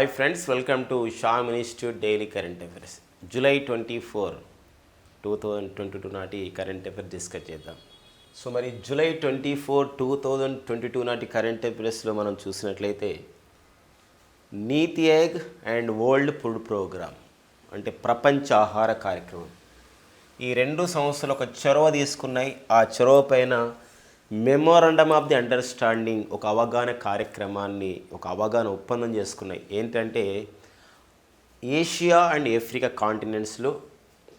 Hi friends welcome to Sham institute daily current affairs July twenty four two thousand twenty two నాటి current affair discuss చేద్దాం. So మరి July twenty four two thousand twenty two నాటి current అఫైర్స్లో మనం చూసినట్లయితే NITI Aayog and world food programme అంటే ప్రపంచ ఆహార కార్యక్రమం. ఈ రెండు సంస్థలు ఒక చొరవ తీసుకున్నాయి. ఆ చొరవ పైన మెమోరండమ్ ఆఫ్ ది అండర్స్టాండింగ్ ఒక అవగాహన కార్యక్రమాన్ని ఒక అవగాహన ఒప్పందం చేసుకున్నాయి. ఏంటంటే Asia and Africa కాంటినెంట్స్లో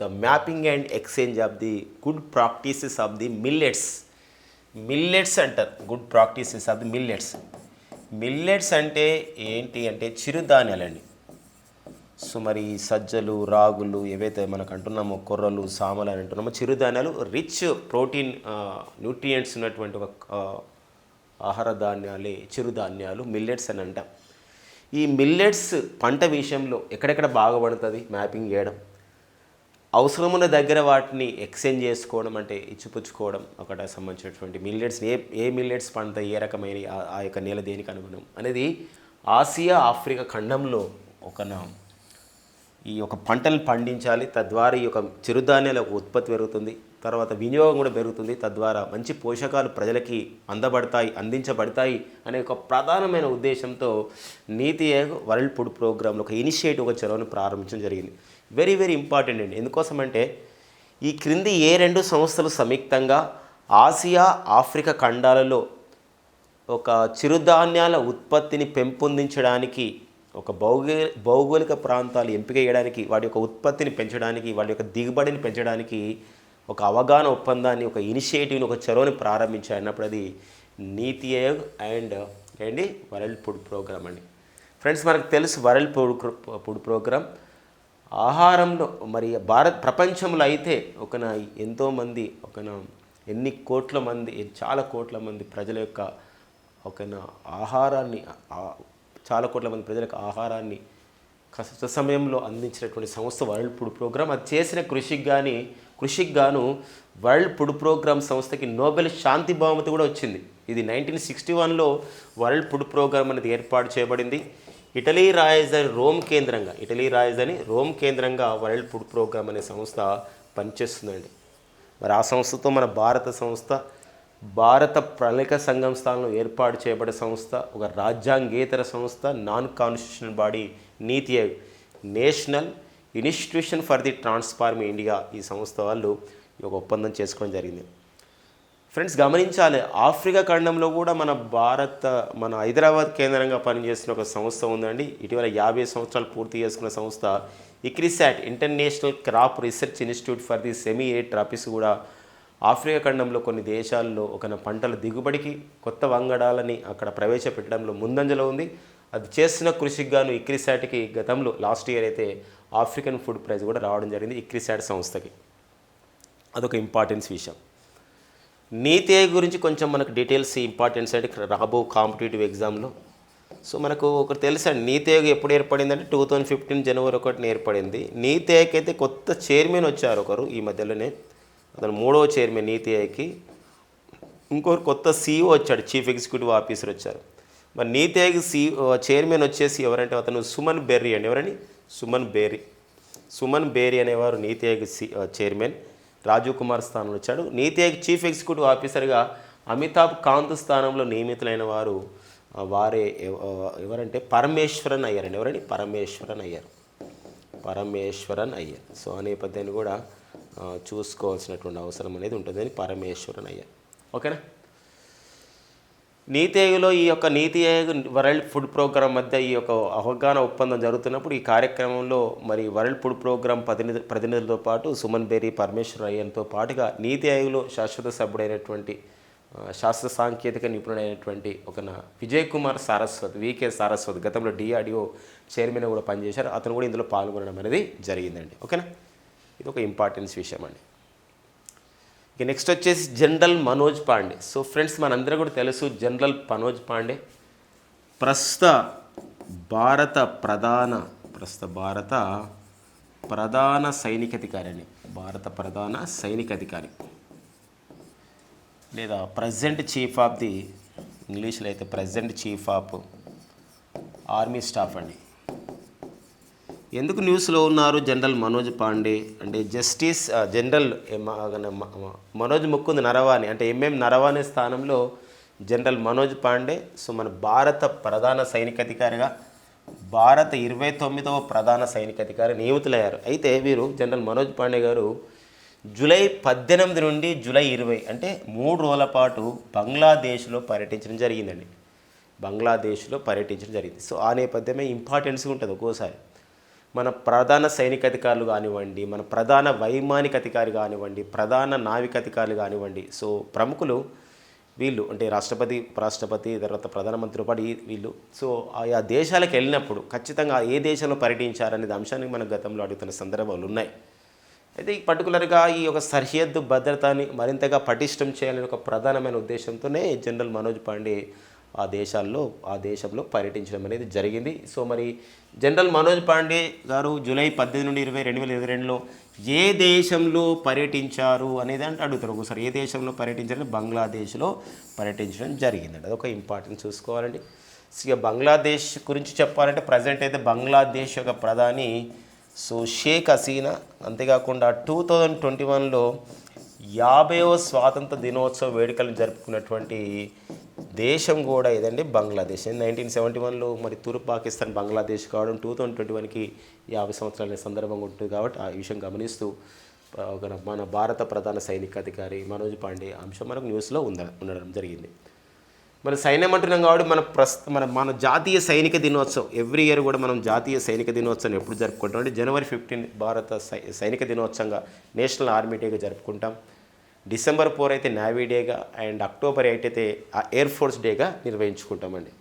the mapping and exchange of the good practices of the millets millets అంటారు. Good practices of the millets millets అంటే ఏంటి అంటే చిరుధాన్యాలండి. సో మరి సజ్జలు రాగులు ఏవైతే మనకు అంటున్నామో కొర్రలు సామలు అని అంటున్నామో చిరుధాన్యాలు రిచ్ ప్రోటీన్ న్యూట్రియంట్స్ ఉన్నటువంటి ఒక ఆహార ధాన్యాలే చిరుధాన్యాలు మిల్లెట్స్ అని అంటాం. ఈ మిల్లెట్స్ పంట విషయంలో ఎక్కడెక్కడ బాగుపడుతుంది మ్యాపింగ్ చేయడం. అవసరమున్న దగ్గర వాటిని ఎక్స్చేంజ్ చేసుకోవడం అంటే ఇచ్చిపుచ్చుకోవడం ఒకటి సంబంధించినటువంటి మిల్లెట్స్. ఏ ఏ మిల్లెట్స్ పంట ఏ రకమైన ఆ- ఆ యొక్క నేల దేనికి అనుగుణం? అనేది ఆసియా ఆఫ్రికా ఖండంలో ఒక నా ఈ యొక్క పంటలు పండించాలి తద్వారా ఈ యొక్క చిరుధాన్యాల యొక్క ఉత్పత్తి పెరుగుతుంది తర్వాత వినియోగం కూడా పెరుగుతుంది తద్వారా మంచి పోషకాలు ప్రజలకి అందబడతాయి అందించబడతాయి అనే ఒక ప్రధానమైన ఉద్దేశంతో నీతి ఆయోగ్ వరల్డ్ ఫుడ్ ప్రోగ్రాంలో ఒక ఇనిషియేటివ్ ఒక చొరవను ప్రారంభించడం జరిగింది. వెరీ వెరీ ఇంపార్టెంట్ అండి. ఎందుకోసం అంటే ఈ క్రింది ఏ రెండు సంస్థలు సంయుక్తంగా ఆసియా ఆఫ్రికా ఖండాలలో ఒక చిరుధాన్యాల ఉత్పత్తిని పెంపొందించడానికి ఒక భౌగో భౌగోళిక ప్రాంతాలు ఎంపిక చేయడానికి వాటి యొక్క ఉత్పత్తిని పెంచడానికి వాటి యొక్క దిగుబడిని పెంచడానికి ఒక అవగాహన ఒప్పందాన్ని ఒక ఇనిషియేటివ్ని ఒక చొరవని ప్రారంభించారు. అన్నప్పుడు అది నీతి ఆయోగ్ అండ్ ఏంటి? వరల్డ్ ఫుడ్ ప్రోగ్రామ్ అండి. ఫ్రెండ్స్ మనకు తెలుసు వరల్డ్ ఫుడ్ ఫుడ్ ప్రోగ్రామ్. ఆహారంలో మరి భారత్ ప్రపంచంలో అయితే ఒకన ఎంతోమంది ఒకన ఎన్ని కోట్ల మంది చాలా కోట్ల మంది ప్రజల యొక్క ఒకన ఆహారాన్ని చాలా కోట్ల మంది ప్రజలకు ఆహారాన్ని కష్ట సమయంలో అందించినటువంటి సంస్థ వరల్డ్ ఫుడ్ ప్రోగ్రామ్. అది చేసిన కృషికి కానీ కృషికి గాను వరల్డ్ ఫుడ్ ప్రోగ్రామ్ సంస్థకి నోబెల్ శాంతి బహుమతి కూడా వచ్చింది. ఇది నైన్టీన్ సిక్స్టీ వన్లో వరల్డ్ ఫుడ్ ప్రోగ్రామ్ అనేది ఏర్పాటు చేయబడింది. ఇటలీ రాజధాని రోమ్ కేంద్రంగా ఇటలీ రాజధాని రోమ్ కేంద్రంగా వరల్డ్ ఫుడ్ ప్రోగ్రామ్ అనే సంస్థ పనిచేస్తుందండి. మరి ఆ సంస్థతో మన భారత సంస్థ భారత ప్రణాళిక సంఘం స్థానంలో ఏర్పాటు చేయబడే సంస్థ ఒక రాజ్యాంగేతర సంస్థ non constitutional body NITI Aayog national institution for the transform India. ఈ సంస్థ వాళ్ళు ఈ ఒక ఒప్పందం చేసుకోవడం జరిగింది. ఫ్రెండ్స్ గమనించాలి ఆఫ్రికా ఖండంలో కూడా మన భారత మన హైదరాబాద్ కేంద్రంగా పనిచేస్తున్న ఒక సంస్థ ఉందండి. ఇటీవల యాభై సంవత్సరాలు పూర్తి చేసుకున్న సంస్థ. ICRISAT international crop research institute for the semi a tropics కూడా ఆఫ్రికా ఖండంలో కొన్ని దేశాల్లో ఒక పంటల దిగుబడికి కొత్త వంగడాలని అక్కడ ప్రవేశపెట్టడంలో ముందంజలో ఉంది. అది చేసిన కృషికి గాను ఇక్రిసాట్కి గతంలో లాస్ట్ ఇయర్ అయితే ఆఫ్రికన్ ఫుడ్ ప్రైజ్ కూడా రావడం జరిగింది ఇక్రిసాట్ సంస్థకి. అదొక ఇంపార్టెన్స్ విషయం. నీతి గురించి కొంచెం మనకు డీటెయిల్స్ ఇంపార్టెన్స్ అంటే రాబో కాంపిటేటివ్ ఎగ్జామ్లో. సో మనకు ఒకటి తెలుసండి నీతి ఆయోగ్ ఎప్పుడు ఏర్పడిందంటే టూ థౌజండ్ ఫిఫ్టీన్ జనవరి ఒకటిని ఏర్పడింది. నీతి ఆయోగ్ అయితే కొత్త చైర్మన్ వచ్చారు ఒకరు ఈ మధ్యలోనే. అతను మూడవ చైర్మన్ నీతి ఆయోగ్కి ఇంకొకరు కొత్త సీఈఓ వచ్చాడు చీఫ్ ఎగ్జిక్యూటివ్ ఆఫీసర్ వచ్చారు. మరి నీతి ఆయోగ్ సీ చైర్మన్ వచ్చేసి ఎవరంటే అతను సుమన్ బెర్రీ అండి. ఎవరండి? సుమన్ బేరీ సుమన్ బేరీ అనేవారు నీతి ఆయోగ్ సి చైర్మన్. రాజీవ్ కుమార్ స్థానంలో వచ్చాడు. నీతి ఆయోగ్ చీఫ్ ఎగ్జిక్యూటివ్ ఆఫీసర్గా అమితాబ్ కాంత్ స్థానంలో నియమితులైన వారు వారే ఎవ- ఎవరంటే పరమేశ్వరన్ అయ్యారండి. ఎవరండి? పరమేశ్వరన్ అయ్యారు. పరమేశ్వరన్ అయ్యర్. సో ఆ నేపథ్యాన్ని కూడా చూసుకోవాల్సినటువంటి అవసరం అనేది ఉంటుందని పరమేశ్వరన్ అయ్యారు ఓకేనా? నీతి ఆయోగ్లో ఈ యొక్క నీతి ఆయోగ్ వరల్డ్ ఫుడ్ ప్రోగ్రాం మధ్య ఈ యొక్క అవగాహన ఒప్పందం జరుగుతున్నప్పుడు ఈ కార్యక్రమంలో మరి వరల్డ్ ఫుడ్ ప్రోగ్రామ్ ప్రతినిధి ప్రతినిధులతో పాటు సుమన్ బేరీ పరమేశ్వర అయ్యన్తో పాటుగా నీతి ఆయోగ్లో శాశ్వత సభ్యుడైనటువంటి శాస్త్ర సాంకేతిక నిపుణుడైనటువంటి ఒక నా విజయ్ కుమార్ సారస్వత్ వికే సారస్వత్ గతంలో డిఆర్డిఓ చైర్మన్ కూడా పనిచేశారు. అతను కూడా ఇందులో పాల్గొనడం అనేది జరిగిందండి. ఓకేనా? ఇది ఒక ఇంపార్టెన్స్ విషయం అండి. ఇక నెక్స్ట్ వచ్చేసి general Manoj Pandey. So friends మనందరూ కూడా తెలుసు జనరల్ మనోజ్ పాండే. ప్రస్తుత భారత ప్రధాన ప్రస్తుత భారత ప్రధాన సైనికాధికారి అండి భారత ప్రధాన సైనికాధికారి. లేదా ప్రజెంట్ చీఫ్ ఆఫ్ ది ఇంగ్లీష్లో అయితే present chief of army staff అండి. ఎందుకు న్యూస్లో ఉన్నారు జనరల్ మనోజ్ పాండే? అంటే జస్టిస్ జనరల్ మనోజ్ ముకుంద్ నరవాణి. అంటే ఎంఎం నరవాణి స్థానంలో జనరల్ మనోజ్ పాండే. సో మన భారత ప్రధాన సైనికాధికారిగా భారత ఇరవై తొమ్మిదవ ప్రధాన సైనికాధికారి నియమితులయ్యారు. అయితే వీరు జనరల్ మనోజ్ పాండే గారు జూలై పద్దెనిమిది నుండి జూలై ఇరవై అంటే మూడు రోజుల పాటు బంగ్లాదేశ్లో పర్యటించడం జరిగిందండి. బంగ్లాదేశ్లో పర్యటించడం జరిగింది. సో ఆ నేపథ్యమే ఇంపార్టెన్స్గా ఉంటుంది ఒక్కోసారి. మన ప్రధాన సైనిక అధికారులు కానివ్వండి మన ప్రధాన వైమానిక అధికారి కానివ్వండి ప్రధాన నావిక అధికారులు కానివ్వండి సో ప్రముఖులు వీళ్ళు అంటే రాష్ట్రపతి ఉపరాష్ట్రపతి తర్వాత ప్రధానమంత్రి పాటు వీళ్ళు. సో ఆయా దేశాలకు వెళ్ళినప్పుడు ఖచ్చితంగా ఏ దేశంలో పర్యటించారనేది అంశాన్ని మన గతంలో అడుగుతున్న సందర్భాలు ఉన్నాయి. అయితే ఈ పర్టికులర్గా ఈ యొక్క సరిహద్దు భద్రతని మరింతగా పటిష్టం చేయాలని ఒక ప్రధానమైన ఉద్దేశంతోనే జనరల్ మనోజ్ పాండే ఆ దేశాల్లో ఆ దేశంలో పర్యటించడం అనేది జరిగింది. సో మరి జనరల్ మనోజ్ పాండే గారు జూలై పద్దెనిమిది నుండి ఇరవై రెండు వేల ఇరవై రెండులో ఏ దేశంలో పర్యటించారు అనేది అంటే అడుగుతారు ఒకసారి. ఏ దేశంలో పర్యటించారని బంగ్లాదేశ్లో పర్యటించడం జరిగిందండి అదొక ఇంపార్టెంట్ చూసుకోవాలండి. ఇక బంగ్లాదేశ్ గురించి చెప్పాలంటే ప్రజెంట్ అయితే బంగ్లాదేశ్ యొక్క ప్రధాని సో షేక్ హసీనా అంతేకాకుండా టూ థౌజండ్ ట్వంటీ వన్లో యాభైవ స్వాతంత్ర దినోత్సవ వేడుకలు జరుపుకున్నటువంటి దేశం కూడా ఏదండి? బంగ్లాదేశ్. నైన్టీన్ సెవెంటీ వన్లో మరి తూర్పు పాకిస్తాన్ బంగ్లాదేశ్ కావడం టూ థౌజండ్ ట్వంటీ వన్కి యాభై సంవత్సరాల సందర్భంగా ఉంటుంది కాబట్టి ఆ విషయం గమనిస్తూ ఒక మన భారత ప్రధాన సైనికాధికారి మనోజ్ పాండే అంశం మనకు న్యూస్లో ఉంద ఉండడం జరిగింది. మన సైన్యం అంటున్నాం కాబట్టి మన ప్రస్తు మన మన జాతీయ సైనిక దినోత్సవం ఎవ్రీ ఇయర్ కూడా మనం జాతీయ సైనిక దినోత్సవం ఎప్పుడు జరుపుకుంటాం అంటే జనవరి ఫిఫ్టీన్ భారత సై సైనిక దినోత్సవంగా నేషనల్ ఆర్మీ డేగా జరుపుకుంటాం. డిసెంబర్ ఫోర్ అయితే నావీ డేగా అండ్ అక్టోబర్ ఎయిట్ అయితే ఆ ఎయిర్ ఫోర్స్ డేగా నిర్వహించుకుంటామండి.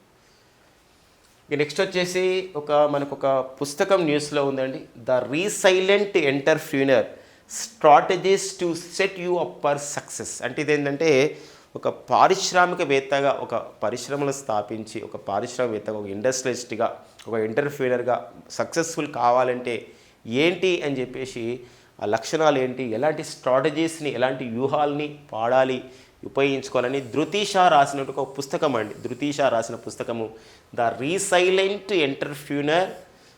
ఇక నెక్స్ట్ వచ్చేసి ఒక మనకు ఒక పుస్తకం న్యూస్లో ఉందండి. The resilient entrepreneur strategies to set you up for success. అంటే ఇదేంటంటే ఒక పారిశ్రామికవేత్తగా ఒక పరిశ్రమలు స్థాపించి ఒక పారిశ్రామికవేత్తగా ఒక ఇండస్ట్రియలిస్ట్గా ఒక ఎంటర్ఫ్యూనర్గా సక్సెస్ఫుల్ కావాలంటే ఏంటి అని చెప్పేసి ఆ లక్షణాలు ఏంటి ఎలాంటి స్ట్రాటజీస్ని ఎలాంటి వ్యూహాల్ని పాడాలి ఉపయోగించుకోవాలని ధృతీష రాసినట్టు ఒక పుస్తకం అండి. ధృతీష రాసిన పుస్తకము. The resilient entrepreneur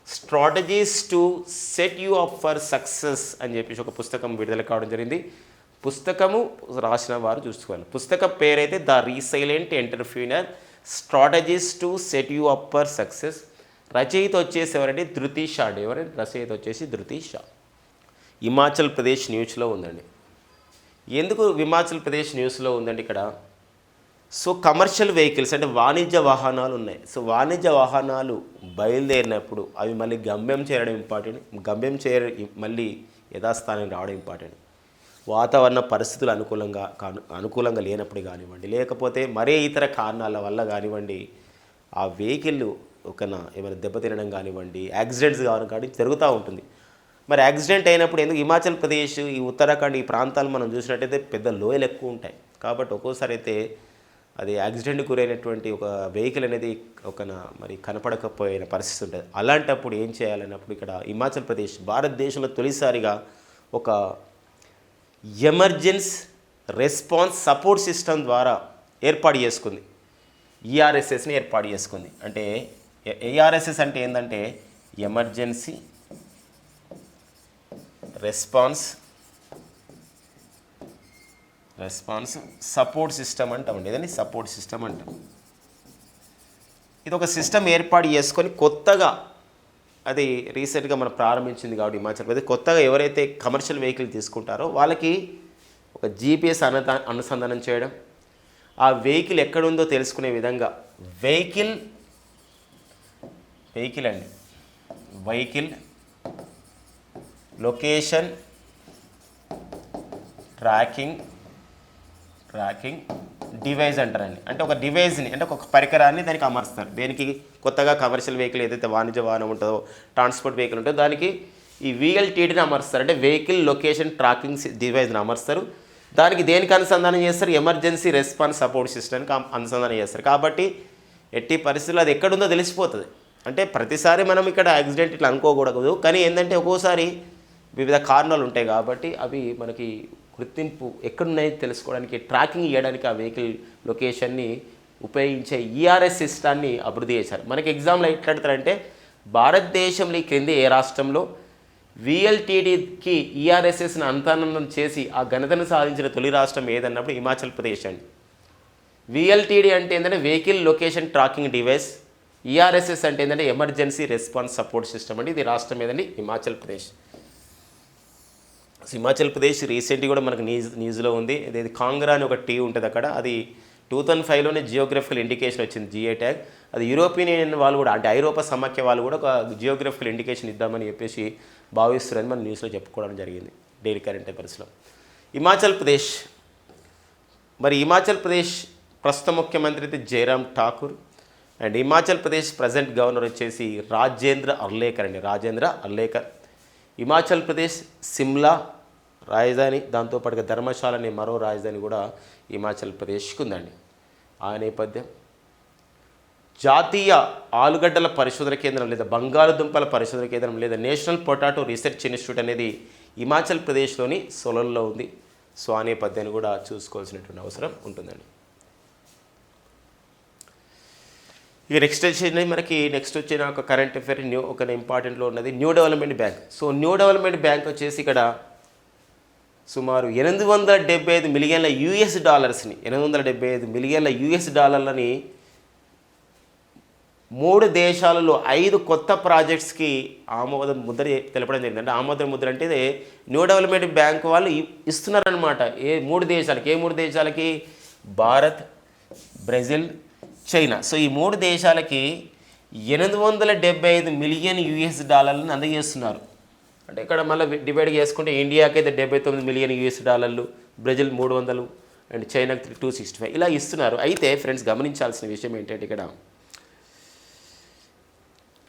strategies to set you up for success అని చెప్పేసి ఒక పుస్తకం విడుదల కావడం జరిగింది. పుస్తకము రాసిన వారు చూసుకోవాలి. పుస్తక పేరైతే the resilient entrepreneur strategies to set you up for success. రచయిత వచ్చేసి ఎవరంటే ధృతీషా అండి. ఎవరంటే రచయిత వచ్చేసి ధృతీషా. హిమాచల్ ప్రదేశ్ న్యూస్లో ఉందండి. ఎందుకు హిమాచల్ ప్రదేశ్ న్యూస్లో ఉందండి ఇక్కడ? సో కమర్షియల్ వెహికల్స్ అంటే వాణిజ్య వాహనాలు ఉన్నాయి. సో వాణిజ్య వాహనాలు బయలుదేరినప్పుడు అవి మళ్ళీ గమ్యం చేరడం ఇంపార్టెంట్. గమ్యం చేర మళ్ళీ యథాస్థానానికి రావడం ఇంపార్టెంట్. వాతావరణ పరిస్థితులు అనుకూలంగా కాను- అనుకూలంగా లేనప్పుడు కానివ్వండి లేకపోతే మరే ఇతర కారణాల వల్ల కానివ్వండి ఆ వెహికల్ ఒక ఏమైనా దెబ్బతినడం కానివ్వండి యాక్సిడెంట్స్ కావడం కానీ జరుగుతూ ఉంటుంది. మరి యాక్సిడెంట్ అయినప్పుడు ఎందుకు హిమాచల్ ప్రదేశ్ ఈ ఉత్తరాఖండ్ ఈ ప్రాంతాలు మనం చూసినట్టయితే పెద్ద లోయలు ఎక్కువ ఉంటాయి. కాబట్టి ఒక్కోసారి అయితే అది యాక్సిడెంట్ గురైనటువంటి ఒక వెహికల్ అనేది ఒక మరి కనపడకపోయిన పరిస్థితి ఉంటుంది. అలాంటప్పుడు ఏం చేయాలన్నప్పుడు ఇక్కడ హిమాచల్ ప్రదేశ్ భారతదేశంలో తొలిసారిగా ఒక ఎమర్జెన్స్ రెస్పాన్స్ సపోర్ట్ సిస్టమ్ ద్వారా ఏర్పాటు చేసుకుంది. ఈఆర్ఎస్ఎస్ని ఏర్పాటు చేసుకుంది. అంటే ఏఆర్ఎస్ఎస్ అంటే ఏంటంటే emergency response. Response support system అంటామండి ఏదండి? సపోర్ట్ సిస్టమ్ అంటాం. ఇది ఒక సిస్టమ్ ఏర్పాటు చేసుకొని కొత్తగా అది రీసెంట్గా మనం ప్రారంభించింది కాబట్టి హిమాచల్ ప్రదేశ్ కొత్తగా ఎవరైతే కమర్షియల్ వెహికల్ తీసుకుంటారో వాళ్ళకి ఒక జీపీఎస్ అనుదా అనుసంధానం చేయడం ఆ వెహికల్ ఎక్కడుందో తెలుసుకునే విధంగా వెహికల్ వెహికల్ అండి. Vehicle location tracking tracking device అంటారండి. అంటే ఒక డివైజ్ని అంటే ఒక పరికరాన్ని దానికి అమరుస్తారు. దేనికి? కొత్తగా కమర్షియల్ వెహికల్ ఏదైతే వాణిజ్య వాహనం ఉంటుందో ట్రాన్స్పోర్ట్ వెహికల్ ఉంటుందో దానికి ఈ విఎల్టీడీని అమరుస్తారు. అంటే వెహికల్ లొకేషన్ ట్రాకింగ్ డివైజ్ని అమరుస్తారు. దానికి దేనికి అనుసంధానం చేస్తారు? ఎమర్జెన్సీ రెస్పాన్స్ సపోర్ట్ సిస్టమ్కి అనుసంధానం చేస్తారు. కాబట్టి ఎట్టి పరిస్థితుల్లో అది ఎక్కడుందో తెలిసిపోతుంది. అంటే ప్రతిసారి మనం ఇక్కడ యాక్సిడెంట్ ఇట్లా అనుకోకూడదు. కానీ ఏంటంటే ఒక్కోసారి వివిధ కారణాలు ఉంటాయి కాబట్టి అవి మనకి గుర్తింపు ఎక్కడున్నాయి తెలుసుకోవడానికి ట్రాకింగ్ చేయడానికి ఆ వెహికల్ లొకేషన్ని ఉపయోగించే ఈఆర్ఎస్ సిస్టాన్ని అభివృద్ధి చేశారు. మనకి ఎగ్జామ్లో ఎట్లా అడుగుతారంటే భారతదేశంలో ఈ క్రింది ఏ రాష్ట్రంలో విఎల్టీడీకి ఈఆర్ఎస్ఎస్ని అంతర్నం చేసి ఆ ఘనతను సాధించిన తొలి రాష్ట్రం ఏదన్నప్పుడు హిమాచల్ ప్రదేశ్ అండి. విఎల్టీడీ అంటే ఏంటంటే vehicle location tracking device ERSS అంటే ఏంటంటే ఎమర్జెన్సీ రెస్పాన్స్ సపోర్ట్ సిస్టమ్ అండి. ఇది రాష్ట్రం ఏదండి? హిమాచల్ ప్రదేశ్. హిమాచల్ ప్రదేశ్ రీసెంట్గా కూడా మనకు న్యూస్ న్యూస్లో ఉంది. ఇది కాంగ్రా అని ఒక టీ ఉంటుంది అక్కడ. అది టూ థౌజండ్ ఫైవ్లోనే జియోగ్రఫికల్ ఇండికేషన్ వచ్చింది జిఏ ట్యాగ్. అది యూరోపియన్ యూనియన్ వాళ్ళు కూడా అంటే ఐరోపా సమాఖ్య వాళ్ళు కూడా ఒక జియోగ్రఫికల్ ఇండికేషన్ ఇద్దామని చెప్పేసి భావిస్తున్నారని మన న్యూస్లో చెప్పుకోవడం జరిగింది డైలీ కరెంట్ అఫైర్స్లో. హిమాచల్ ప్రదేశ్. మరి హిమాచల్ ప్రదేశ్ ప్రస్తుత ముఖ్యమంత్రి అయితే Jairam Thakur. And Himachal Pradesh present governor వచ్చేసి రాజేంద్ర అర్లేకర్ అండి. రాజేంద్ర అర్లేకర్. హిమాచల్ ప్రదేశ్ సిమ్లా రాజధాని దాంతోపాటుగా ధర్మశాల అనే మరో రాజధాని కూడా హిమాచల్ ప్రదేశ్కి ఉందండి ఆ నేపథ్యం. జాతీయ ఆలుగడ్డల పరిశోధన కేంద్రం లేదా బంగాళదుంపల పరిశోధన కేంద్రం లేదా నేషనల్ పొటాటో రీసెర్చ్ ఇన్స్టిట్యూట్ అనేది హిమాచల్ ప్రదేశ్లోని సొలల్లో ఉంది. సో ఆ నేపథ్యాన్ని కూడా చూసుకోవాల్సినటువంటి అవసరం ఉంటుందండి. ఇక నెక్స్ట్ వచ్చేది మనకి నెక్స్ట్ వచ్చిన ఒక కరెంట్ అఫేర్ న్యూ ఒక ఇంపార్టెంట్లో ఉన్నది new development bank so new development bank వచ్చేసి ఇక్కడ సుమారు ఎనిమిది వందల డెబ్బై ఐదు మిలియన్ల యూఎస్ డాలర్స్ని ఎనిమిది వందల డెబ్బై ఐదు మిలియన్ల యూఎస్ డాలర్లని మూడు దేశాలలో ఐదు కొత్త ప్రాజెక్ట్స్కి ఆమోద ముద్ర తెలపడం జరిగింది. అంటే ఆమోద ముద్ర అంటే ఇది న్యూ డెవలప్మెంట్ బ్యాంక్ వాళ్ళు ఇస్తున్నారనమాట ఏ మూడు దేశాలకి ఏ మూడు దేశాలకి? Bharat Brazil China. సో ఈ మూడు దేశాలకి ఎనిమిది వందల డెబ్బై ఐదు మిలియన్ యూఎస్ డాలర్లను అందజేస్తున్నారు. అంటే ఇక్కడ మళ్ళీ డివైడ్ చేసుకుంటే ఇండియాకి అయితే డెబ్బై తొమ్మిది మిలియన్ యూఎస్ డాలర్లు బ్రెజిల్ మూడు వందలు అండ్ చైనాకి టూ సిక్స్టీ ఫైవ్. ఇలా ఇస్తున్నారు. అయితే ఫ్రెండ్స్ గమనించాల్సిన విషయం ఏంటంటే ఇక్కడ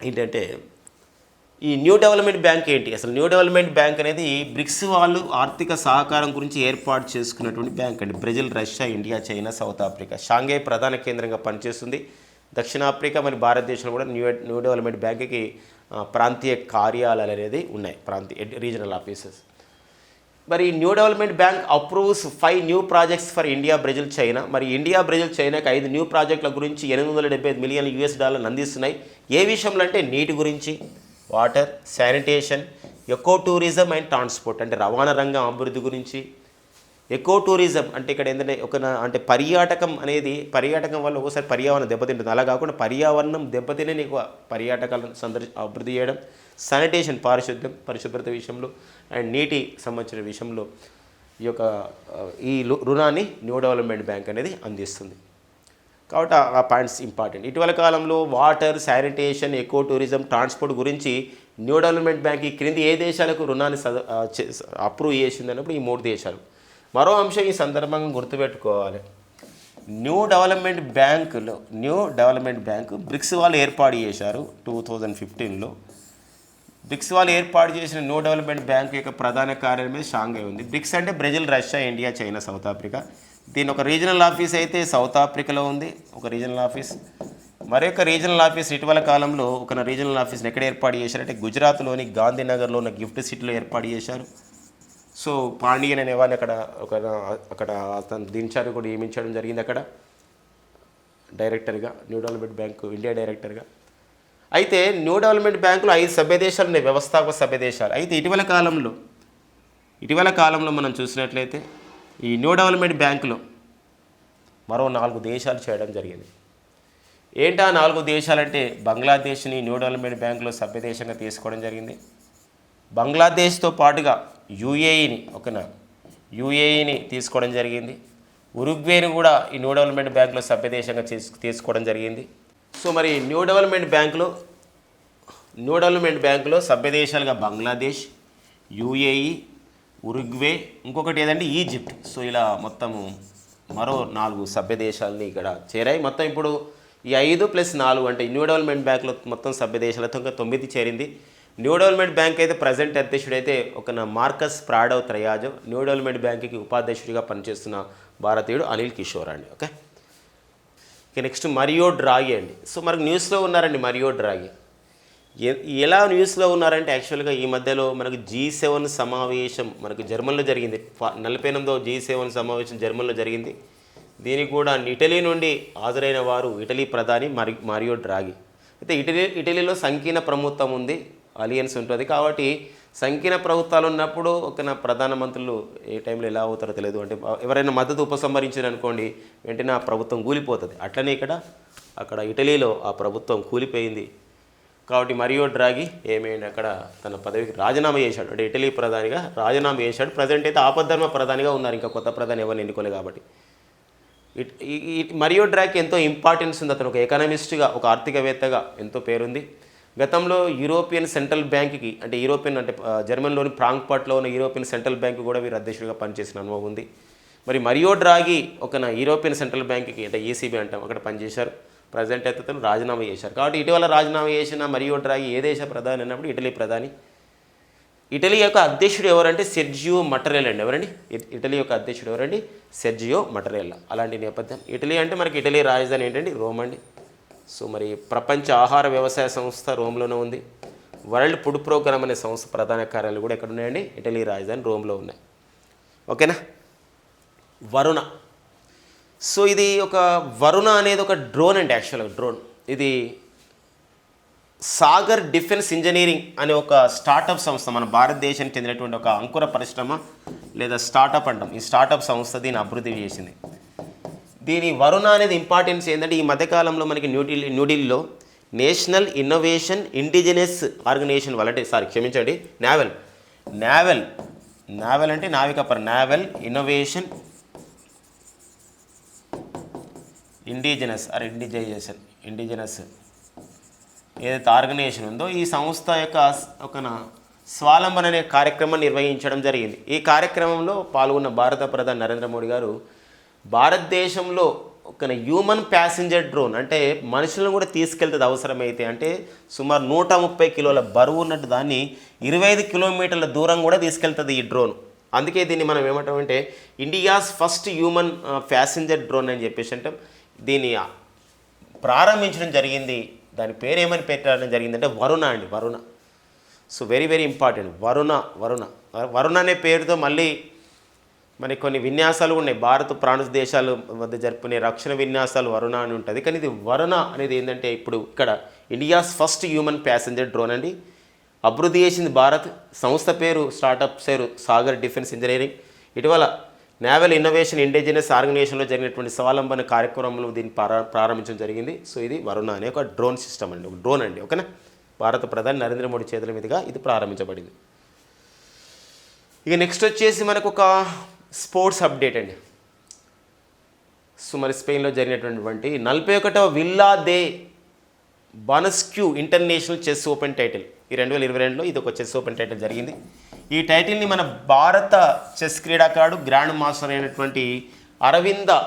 ఏంటంటే ఈ న్యూ డెవలప్మెంట్ బ్యాంక్ ఏంటి? అసలు న్యూ డెవలప్మెంట్ బ్యాంక్ అనేది బ్రిక్స్ వాళ్ళు ఆర్థిక సహకారం గురించి ఏర్పాటు చేసుకున్నటువంటి బ్యాంక్ అండి. Brazil Russia India China South Africa. Shanghai ప్రధాన కేంద్రంగా పనిచేస్తుంది. దక్షిణాఫ్రికా మరి భారతదేశంలో కూడా న్యూ న్యూ డెవలప్మెంట్ బ్యాంక్కి ప్రాంతీయ కార్యాలయాలు అనేది ఉన్నాయి. ప్రాంతీయ రీజనల్ ఆఫీసెస్. మరి new development bank approves five new projects for India Brazil China. మరి ఇండియా బ్రెజిల్ చైనాకి ఐదు న్యూ ప్రాజెక్టుల గురించి ఎనిమిది వందల డెబ్బై ఐదు మిలియన్ యూఎస్ డాలర్లు అందిస్తున్నాయి ఏ విషయంలో అంటే నీటి గురించి water sanitation eco tourism and transport అంటే రవాణా రంగం అభివృద్ధి గురించి. ఎకో టూరిజం అంటే ఇక్కడ ఏంటంటే ఒక అంటే పర్యాటకం అనేది పర్యాటకం వల్ల ఒకసారి పర్యావరణం దెబ్బతింటుంది. అలా కాకుండా పర్యావరణం దెబ్బతినే నీకు పర్యాటకాలను సందర్శ అభివృద్ధి చేయడం శానిటేషన్ పారిశుద్ధ్యం పరిశుభ్రత విషయంలో అండ్ నీటి సంబంధించిన విషయంలో ఈ యొక్క ఈ రుణాన్ని న్యూ డెవలప్మెంట్ బ్యాంక్ అనేది అందిస్తుంది. కాబట్టి ఆ- పాయింట్స్ ఇంపార్టెంట్. ఇటీవల కాలంలో water sanitation eco tourism transport గురించి న్యూ డెవలప్మెంట్ బ్యాంక్ ఈ క్రింది ఏ దేశాలకు రుణాన్ని సద- అప్రూవ్ చేసింది అన్నప్పుడు ఈ మూడు దేశాలు. మరో అంశం ఈ సందర్భంగా గుర్తుపెట్టుకోవాలి. న్యూ డెవలప్మెంట్ బ్యాంకులో న్యూ డెవలప్మెంట్ బ్యాంకు బ్రిక్స్ వాళ్ళు ఏర్పాటు చేశారు టూ థౌజండ్ ఫిఫ్టీన్లో. బ్రిక్స్ వాళ్ళు ఏర్పాటు చేసిన న్యూ డెవలప్మెంట్ బ్యాంక్ యొక్క ప్రధాన కార్యాలయం మీద షాంఘై ఉంది. బ్రిక్స్ అంటే Brazil Russia India China South Africa. దీని ఒక రీజనల్ ఆఫీస్ అయితే సౌత్ ఆఫ్రికాలో ఉంది. ఒక రీజనల్ ఆఫీస్ మరొక రీజనల్ ఆఫీస్ ఇటీవల కాలంలో ఒక రీజనల్ ఆఫీస్ని ఎక్కడ ఏర్పాటు చేశారంటే గుజరాత్లోని గాంధీనగర్లో ఉన్న గిఫ్ట్ సిటీలో ఏర్పాటు చేశారు. సో పాండియన్ అనేవాడిని అక్కడ ఒక అక్కడ అతను దించారు కూడా నియమించడం జరిగింది అక్కడ. డైరెక్టర్గా న్యూ డెవలప్మెంట్ బ్యాంకు ఇండియా డైరెక్టర్గా. అయితే న్యూ డెవలప్మెంట్ బ్యాంకులో ఐదు సభ్య దేశాలు ఉన్నాయి వ్యవస్థాపక సభ్య దేశాలు. అయితే ఇటీవల కాలంలో ఇటీవల కాలంలో మనం చూసినట్లయితే ఈ న్యూ డెవలప్మెంట్ బ్యాంకులో మరో నాలుగు దేశాలు చేయడం జరిగింది. ఏంటా నాలుగు దేశాలంటే బంగ్లాదేశ్ని న్యూ డెవలప్మెంట్ బ్యాంకులో సభ్యదేశంగా తీసుకోవడం జరిగింది. బంగ్లాదేశ్తో పాటుగా యూఏఈని ఒక యూఏఈని తీసుకోవడం జరిగింది. ఉరుగ్వేని కూడా ఈ న్యూ డెవలప్మెంట్ బ్యాంకులో సభ్యదేశంగా తీసు- తీసుకోవడం జరిగింది. సో మరి న్యూ డెవలప్మెంట్ బ్యాంకులో న్యూ డెవలప్మెంట్ బ్యాంకులో సభ్యదేశాలుగా బంగ్లాదేశ్ యూఏఈ ఉరుగ్వే ఇంకొకటి ఏదంటే ఈజిప్ట్. సో ఇలా మొత్తము మరో నాలుగు సభ్య దేశాలని ఇక్కడ చేరాయి. మొత్తం ఇప్పుడు ఈ ఐదు ప్లస్ నాలుగు అంటే న్యూ డెవలప్మెంట్ బ్యాంకులో మొత్తం సభ్య దేశాలతో ఇంకా తొమ్మిది చేరింది. న్యూ డెవలప్మెంట్ బ్యాంక్ అయితే ప్రజెంట్ అధ్యక్షుడు అయితే ఒక Marcos Prado Troyjo new development బ్యాంక్కి ఉపాధ్యక్షుడిగా పనిచేస్తున్న భారతీయుడు అనిల్ కిషోర్ అండి ఓకే? ఇక నెక్స్ట్ మరియో డ్రాగి అండి. సో మనకు న్యూస్లో ఉన్నారండి మరియో డ్రాగి. ఎలా న్యూస్లో ఉన్నారంటే యాక్చువల్గా ఈ మధ్యలో మనకు జీ సెవెన్ సమావేశం మనకు జర్మన్లో జరిగింది. నలభై ఎనిమిదో జీ సెవెన్ సమావేశం జర్మన్లో జరిగింది. దీనికి కూడా ఇటలీ నుండి హాజరైన వారు ఇటలీ ప్రధాని మరి మారియో డ్రాగి. అయితే ఇటలీ ఇటలీలో సంకీర్ణ ప్రభుత్వం ఉంది అలియన్స్ ఉంటుంది కాబట్టి సంకీర్ణ ప్రభుత్వాలు ఉన్నప్పుడు ఒక నా ప్రధానమంత్రులు ఏ టైంలో ఎలా అవుతారో తెలియదు. అంటే ఎవరైనా మద్దతు ఉపసంహరించారు అనుకోండి వెంటనే ఆ ప్రభుత్వం కూలిపోతుంది. అట్లనే ఇక్కడ అక్కడ ఇటలీలో ఆ ప్రభుత్వం కూలిపోయింది. కాబట్టి మరియో డ్రాగి ఏమైంది అక్కడ తన పదవికి రాజీనామా చేశాడు. అంటే ఇటలీ ప్రధానిగా రాజీనామా చేశాడు. ప్రజెంట్ అయితే ఆపద్ధర్మ ప్రధానిగా ఉన్నారు. ఇంకా కొత్త ప్రధాని ఎవరిని ఎన్నుకోలేదు కాబట్టి. ఇట్- మరియో డ్రాక్ ఎంతో ఇంపార్టెన్స్ ఉంది. అతను ఒక ఎకనామిస్ట్గా ఒక ఆర్థికవేత్తగా ఎంతో పేరుంది. గతంలో యూరోపియన్ సెంట్రల్ బ్యాంక్కి అంటే యూరోపియన్ అంటే జర్మన్లోని జర్మనీలోని ఉన్న యూరోపియన్ సెంట్రల్ బ్యాంక్ కూడా వీరు అధ్యక్షుడిగా పనిచేసిన అనుభవం ఉంది. మరి మరియో డ్రాగి ఒక యూరోపియన్ సెంట్రల్ బ్యాంక్కి అంటే ఈసీబీ అంటాం అక్కడ పనిచేశారు. ప్రజెంట్ అయితే అతను రాజీనామా చేశారు. కాబట్టి ఇటీవల రాజీనామా చేసిన మరియు డ్రాగి ఏ దేశ ప్రధాని అన్నప్పుడు ఇటలీ ప్రధాని. ఇటలీ యొక్క అధ్యక్షుడు ఎవరంటే సెర్జియో మటరేల్ అండి. ఎవరండి? ఇటలీ యొక్క అధ్యక్షుడు ఎవరండి? Sergio Mattarella. అలాంటి నేపథ్యం. ఇటలీ అంటే మనకి ఇటలీ రాజధాని ఏంటండి? రోమ్ అండి. సో మరి ప్రపంచ ఆహార వ్యవసాయ సంస్థ రోమ్లోనే ఉంది. వరల్డ్ ఫుడ్ ప్రోగ్రామ్ అనే సంస్థ ప్రధాన కార్యాలయాలు కూడా ఎక్కడ ఉన్నాయండి ఇటలీ రాజధాని రోమ్లో ఉన్నాయి. ఓకేనా? వరుణ. సో ఇది ఒక వరుణ అనేది ఒక డ్రోన్ అండి యాక్చువల్గా డ్రోన్. ఇది సాగర్ డిఫెన్స్ ఇంజనీరింగ్ అనే ఒక స్టార్టప్ సంస్థ మన భారతదేశానికి చెందినటువంటి ఒక అంకుర పరిశ్రమ లేదా స్టార్టప్ అంటాం. ఈ స్టార్టప్ సంస్థ దీన్ని అభివృద్ధి చేసింది. దీని వరుణ అనేది ఇంపార్టెన్స్ ఏంటంటే ఈ మధ్యకాలంలో మనకి న్యూఢిల్లీ న్యూఢిల్లీలో నేషనల్ ఇన్నోవేషన్ ఇండిజినస్ ఆర్గనైజేషన్ వాళ్ళంటే సారీ క్షమించండి నావెల్. నావెల్. నావెల్ అంటే నావికపర naval innovation indigenous or indigenisation indigenous ఏదైతే ఆర్గనైజేషన్ ఉందో ఈ సంస్థ యొక్క ఒక స్వాలంబన అనే కార్యక్రమం నిర్వహించడం జరిగింది. ఈ కార్యక్రమంలో పాల్గొన్న భారత ప్రధాని నరేంద్ర మోడీ గారు భారతదేశంలో ఒక హ్యూమన్ ప్యాసింజర్ డ్రోన్ అంటే మనుషులను కూడా తీసుకెళ్తుంది అవసరమైతే అంటే సుమారు నూట ముప్పై కిలోల బరువు ఉన్నట్టు దాన్ని ఇరవై ఐదు కిలోమీటర్ల దూరం కూడా తీసుకెళ్తుంది ఈ డ్రోన్ అందుకే దీన్ని మనం ఏమంటామంటే India's first human passenger drone అని చెప్పేసి అంటే. దీన్ని ప్రారంభించడం జరిగింది. దాని పేరు ఏమని పెట్టడం జరిగిందంటే వరుణ అండి Varuna. So very very important Varuna Varuna. Varuna అనే పేరుతో మళ్ళీ మనకి కొన్ని విన్యాసాలు ఉన్నాయి. భారత ప్రాణ దేశాల మధ్య జరుపుకునే రక్షణ విన్యాసాలు వరుణ అని ఉంటుంది. కానీ ఇది వరుణ అనేది ఏంటంటే ఇప్పుడు ఇక్కడ India's first human passenger drone అండి. అభివృద్ధి చేసింది భారత్. సంస్థ పేరు స్టార్టప్ పేరు సాగర్ డిఫెన్స్ ఇంజనీరింగ్. ఇటీవల నేవల్ ఇన్నోవేషన్ ఇండిజినస్ ఆర్గనైజేషన్లో జరిగినటువంటి స్వాలంబన కార్యక్రమంలో దీన్ని ప్రారం ప్రారంభించడం జరిగింది. సో ఇది వరుణ అనే ఒక డ్రోన్ సిస్టమ్ అండి. ఒక డ్రోన్ అండి. ఓకేనా? భారత ప్రధాని నరేంద్ర మోడీ చేతుల మీదుగా ఇది ప్రారంభించబడింది. ఇక నెక్స్ట్ వచ్చేసి మనకు ఒక స్పోర్ట్స్ అప్డేట్ అండి. సో మరి స్పెయిన్లో జరిగినటువంటి నలభై ఒకటవ Villa de Benasque international chess open title. ఈ రెండు వేల ఇరవై రెండులో ఇది ఒక చెస్ ఓపెన్ టైటిల్ జరిగింది. ఈ టైటిల్ని మన భారత చెస్ క్రీడాకారుడు గ్రాండ్ మాస్టర్ అయినటువంటి అరవింద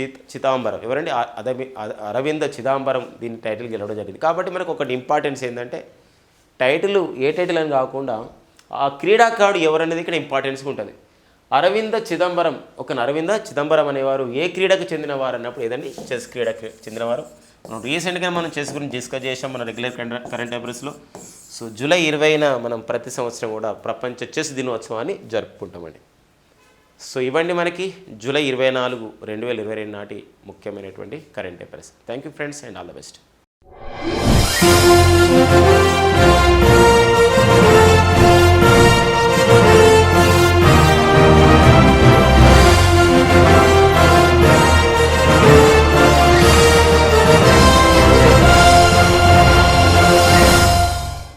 చిత్ చిదాంబరం. ఎవరండి? అ- అరవింద చిదాంబరం దీని టైటిల్ గెలవడం జరిగింది. కాబట్టి మనకు ఒకటి ఇంపార్టెన్స్ ఏంటంటే టైటిల్ ఏ టైటిల్ అని కాకుండా ఆ క్రీడాకారుడు ఎవరనేది ఇక్కడ ఇంపార్టెన్స్ ఉంటుంది. అరవింద చిదంబరం ఒక అరవింద చిదంబరం అనేవారు ఏ క్రీడకు చెందినవారు అన్నప్పుడు ఏదండి? చెస్ క్రీడకు చెందినవారు. మనం రీసెంట్గా మనం చెస్ గురించి డిస్కస్ చేసాం మన రెగ్యులర్ కరెంట్ కరెంట్ అఫైర్స్లో. సో జూలై ఇరవైన మనం ప్రతి సంవత్సరం కూడా ప్రపంచ చెస్ దినోత్సవాన్ని జరుపుకుంటామండి. సో ఇవ్వండి మనకి జూలై ఇరవై నాలుగు రెండు వేల ఇరవై రెండు నాటి ముఖ్యమైనటువంటి current affairs. Thank you friends and all the best